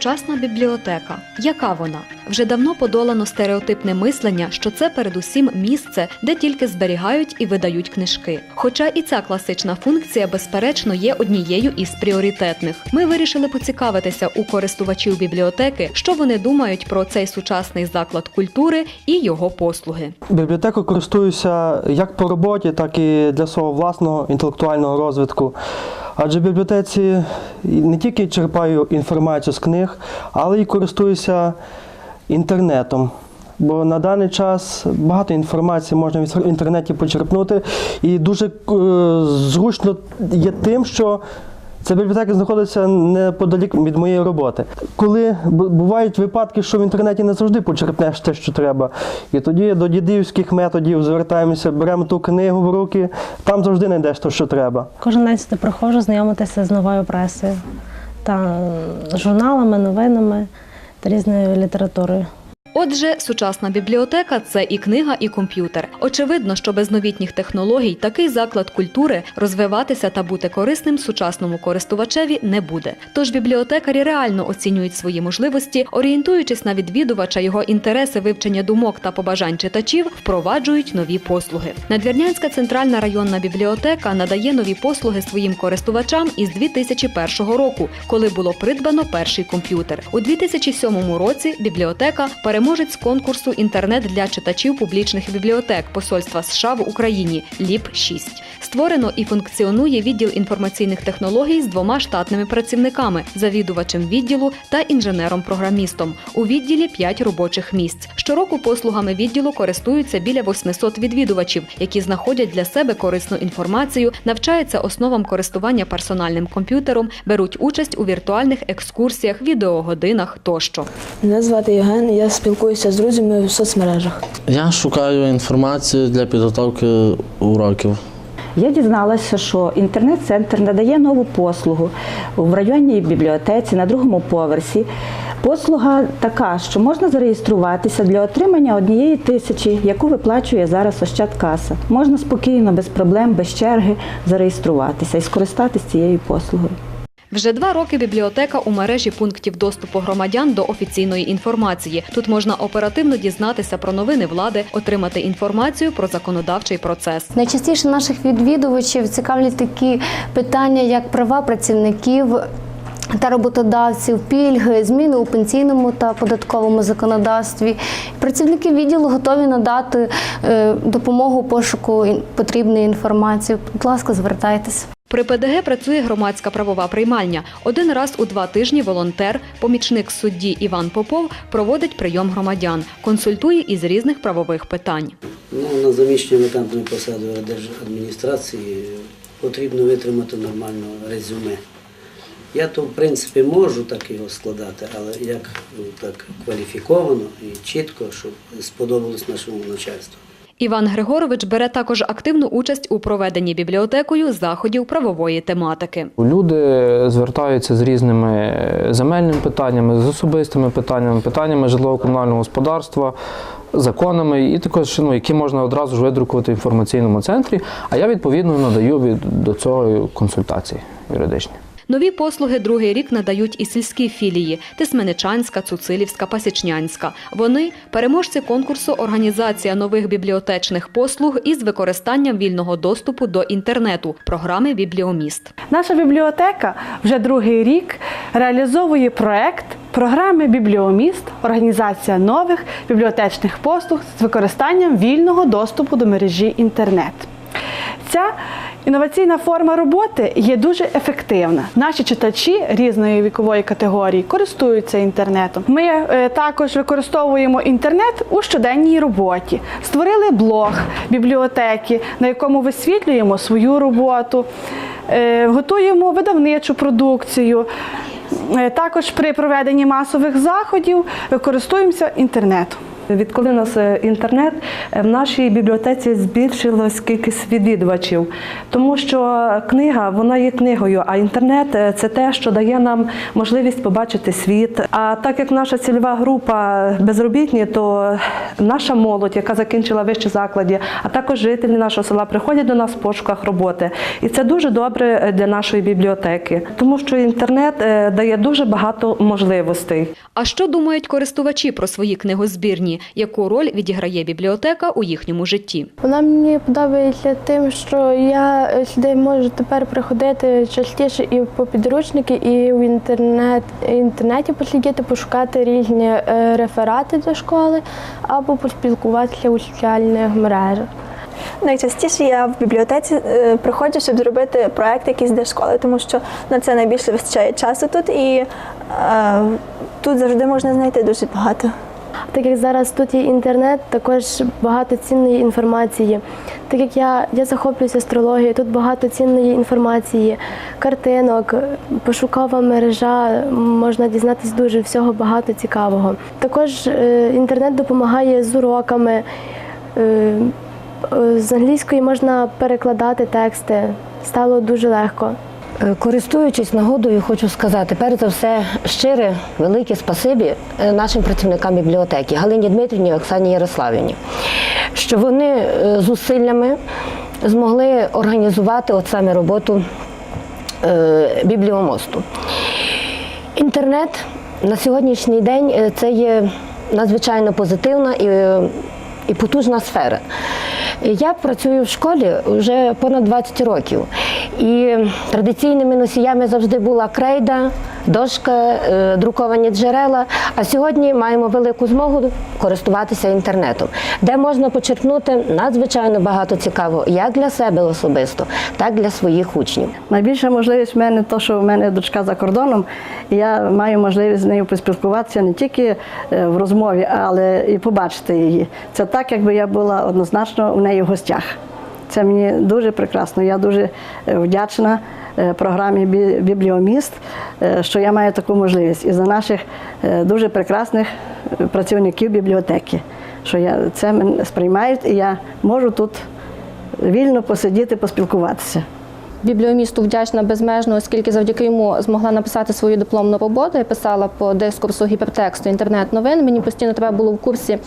Сучасна бібліотека. Яка вона? Вже давно подолано стереотипне мислення, що це передусім місце, де тільки зберігають і видають книжки. Хоча і ця класична функція, безперечно, є однією із пріоритетних. Ми вирішили поцікавитися у користувачів бібліотеки, що вони думають про цей сучасний заклад культури і його послуги. Бібліотекою користуюся як по роботі, так і для свого власного інтелектуального розвитку. Адже в бібліотеці не тільки черпаю інформацію з книг, але й користуюся інтернетом. Бо на даний час багато інформації можна в інтернеті почерпнути, і дуже е, зручно є тим, що ця бібліотека знаходиться неподалік від моєї роботи. Коли бувають випадки, що в інтернеті не завжди почерпнеш те, що треба. І тоді до дідівських методів звертаємося, беремо ту книгу в руки, там завжди знайдеш те, що треба. Кожен день сюди приходжу знайомитися з новою пресою та журналами, новинами та різною літературою. Отже, сучасна бібліотека це і книга, і комп'ютер. Очевидно, що без новітніх технологій такий заклад культури розвиватися та бути корисним сучасному користувачеві не буде. Тож бібліотекарі реально оцінюють свої можливості, орієнтуючись на відвідувача, його інтереси, вивчення думок та побажань читачів, впроваджують нові послуги. Надвірнянська центральна районна бібліотека надає нові послуги своїм користувачам із 2001 року, коли було придбано перший комп'ютер. У 2007 році бібліотека переможець конкурсу інтернет для читачів публічних бібліотек Посольства США в Україні ЛІП 6 Створено і функціонує відділ інформаційних технологій з двома штатними працівниками, завідувачем відділу та інженером-програмістом. У відділі 5 робочих місць. Щороку послугами відділу користуються біля 800 відвідувачів, які знаходять для себе корисну інформацію, навчаються основам користування персональним комп'ютером, беруть участь у віртуальних екскурсіях, відеогодинах тощо. Мене звати Євген, я спілкуюся з друзями в соцмережах. Я шукаю інформацію для підготовки уроків. Я дізналася, що інтернет-центр надає нову послугу в районній бібліотеці на другому поверсі. Послуга така, що можна зареєструватися для отримання однієї тисячі, яку виплачує зараз Ощадкаса. Можна спокійно, без проблем, без черги зареєструватися і скористатися цією послугою. Вже два роки бібліотека у мережі пунктів доступу громадян до офіційної інформації. Тут можна оперативно дізнатися про новини влади, отримати інформацію про законодавчий процес. Найчастіше наших відвідувачів цікавлять такі питання, як права працівників. Та роботодавців, пільги, зміни у пенсійному та податковому законодавстві. Працівники відділу готові надати е, допомогу пошуку потрібної інформації. Будь ласка, звертайтеся. При ПДГ працює громадська правова приймальня. Один раз у два тижні волонтер, помічник судді Іван Попов, проводить прийом громадян, консультує із різних правових питань. Ну, на заміщення вакантної посади держадміністрації потрібно витримати нормально резюме. Я то, в принципі, можу так його складати, але як ну, так кваліфіковано і чітко, щоб сподобалось нашому начальству. Іван Григорович бере також активну участь у проведенні бібліотекою заходів правової тематики. Люди звертаються з різними земельними питаннями, з особистими питаннями, питаннями житлово-комунального господарства, законами, і також ну, які можна одразу ж видрукувати в інформаційному центрі. А я відповідно надаю від до цього консультації юридичні. Нові послуги другий рік надають і сільські філії Тисменичанська, Цуцилівська, Пасічнянська. Вони переможці конкурсу Організація нових бібліотечних послуг із використанням вільного доступу до інтернету програми Бібліоміст. Наша бібліотека вже другий рік реалізовує проект програми Бібліоміст організація нових бібліотечних послуг з використанням вільного доступу до мережі інтернет. Ця інноваційна форма роботи є дуже ефективна. Наші читачі різної вікової категорії користуються інтернетом. Ми е, також використовуємо інтернет у щоденній роботі. Створили блог бібліотеки, на якому висвітлюємо свою роботу, е, готуємо видавничу продукцію. Е, Також при проведенні масових заходів використовуємося інтернетом. Відколи у нас е, інтернет, е, в нашій бібліотеці збільшилась кількість відвідувачів, тому що книга вона є книгою, а інтернет е, це те, що дає нам можливість побачити світ. А так як наша цільова група безробітні, то наша молодь, яка закінчила вищі заклади, а також жителі нашого села приходять до нас в пошуках роботи. І це дуже добре для нашої бібліотеки, тому що інтернет дає дуже багато можливостей. А що думають користувачі про свої книгозбірні? Яку роль відіграє бібліотека у їхньому житті? Вона мені подобається тим, що я е, сюди можу тепер приходити частіше і по підручники, і в інтернет інтернеті посидіти, пошукати різні е, реферати до школи або поспілкуватися у соціальних мережах. Найчастіше я в бібліотеці е, приходжу, щоб зробити проект якийсь для школи, тому що на це найбільше вистачає часу тут, і е, тут завжди можна знайти дуже багато. Так як зараз тут є інтернет, також багато цінної інформації. Так як я, я захоплююся астрологією, тут багато цінної інформації, картинок, пошукова мережа, можна дізнатися дуже всього багато цікавого. Також е, інтернет допомагає з уроками. Е, е, з англійської можна перекладати тексти. Стало дуже легко. Е, Користуючись нагодою, хочу сказати, перш за все, щире, велике спасибі е, нашим працівникам бібліотеки Галині Дмитрівні Оксані Ярославівні, що вони е, зусиллями змогли організувати от саме роботу бібліомосту. Інтернет на сьогоднішній день це є надзвичайно позитивна і потужна сфера. Я працюю в школі вже понад 20 років. І традиційними носіями завжди була крейда, дошка, е, друковані джерела. А сьогодні маємо велику змогу користуватися інтернетом, де можна почерпнути надзвичайно багато цікавого як для себе особисто, так і для своїх учнів. Найбільша можливість в мене то, що в мене дочка за кордоном, і я маю можливість з нею поспілкуватися не тільки е, в розмові, але і побачити її. Це так, якби я була однозначно у неї в гостях. Це мені дуже прекрасно. Я дуже е, вдячна програмі Бібліоміст, е, що я маю таку можливість. І за наших е, дуже прекрасних е, працівників бібліотеки, що я це мене сприймають, і я можу тут вільно посидіти, поспілкуватися. Бібліомісту вдячна безмежно, оскільки завдяки йому змогла написати свою дипломну роботу. Я писала по дискурсу гіпертексту інтернет-новин. Мені постійно треба було в курсі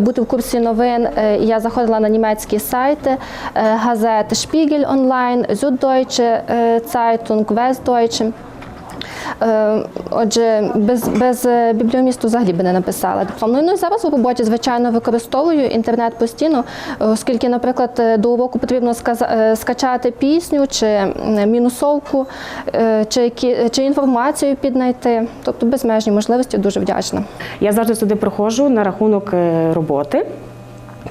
бути в курсі новин. Е, Я заходила на німецькі сайти, е, газети Шпігель онлайн, Зюддойче е, Zeitung, Westdeutsche. Е, Отже, без, без е, бібліомісту взагалі би не написала дипломну. Ну і зараз у роботі, звичайно, використовую інтернет постійно, оскільки, наприклад, е, до уроку потрібно скачати пісню чи мінусовку, чи, чи інформацію піднайти. Тобто безмежні можливості дуже вдячна. Я завжди сюди приходжу на рахунок роботи.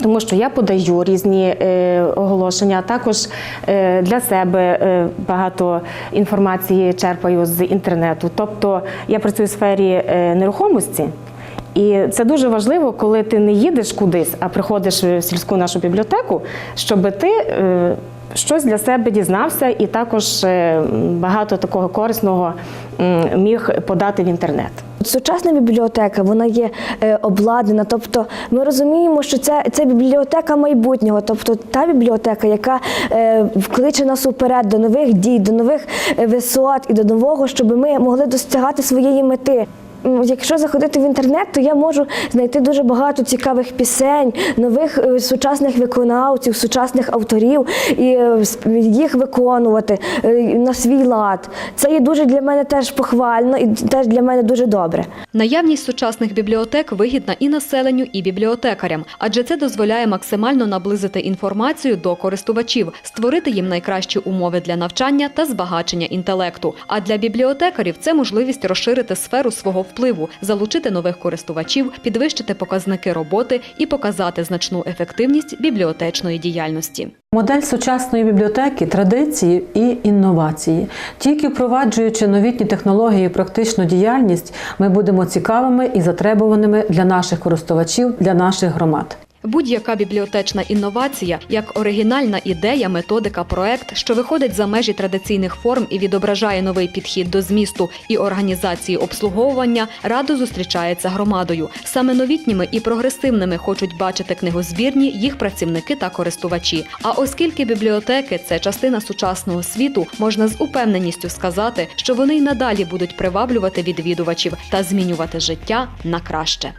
Тому що я подаю різні е, оголошення, а також е, для себе е, багато інформації черпаю з інтернету. Тобто я працюю в сфері нерухомості, і це дуже важливо, коли ти не їдеш кудись, а приходиш в сільську нашу бібліотеку, щоб ти щось для себе дізнався і також багато такого корисного міг подати в інтернет. Сучасна бібліотека вона є е, обладнана. Тобто ми розуміємо, що це, це бібліотека майбутнього, тобто та бібліотека, яка е, вкличе нас уперед до нових дій, до нових е, висот і до нового, щоб ми могли досягати своєї мети. Якщо заходити в інтернет, то я можу знайти дуже багато цікавих пісень, нових е, сучасних виконавців, сучасних авторів і е, їх виконувати е, на свій лад. Це є дуже для мене теж похвально і теж для мене дуже добре. Наявність сучасних бібліотек вигідна і населенню, і бібліотекарям, адже це дозволяє максимально наблизити інформацію до користувачів, створити їм найкращі умови для навчання та збагачення інтелекту. А для бібліотекарів це можливість розширити сферу свого впливу, залучити нових користувачів, підвищити показники роботи і показати значну ефективність бібліотечної діяльності. Модель сучасної бібліотеки традиції і інновації. Тільки впроваджуючи новітні технології і практичну діяльність, ми будемо цікавими і затребуваними для наших користувачів, для наших громад. Будь-яка бібліотечна інновація, як оригінальна ідея, методика, проект, що виходить за межі традиційних форм і відображає новий підхід до змісту і організації обслуговування, радо зустрічається громадою. Саме новітніми і прогресивними хочуть бачити книгозбірні їх працівники та користувачі. А оскільки бібліотеки це частина сучасного світу, можна з упевненістю сказати, що вони й надалі будуть приваблювати відвідувачів та змінювати життя на краще.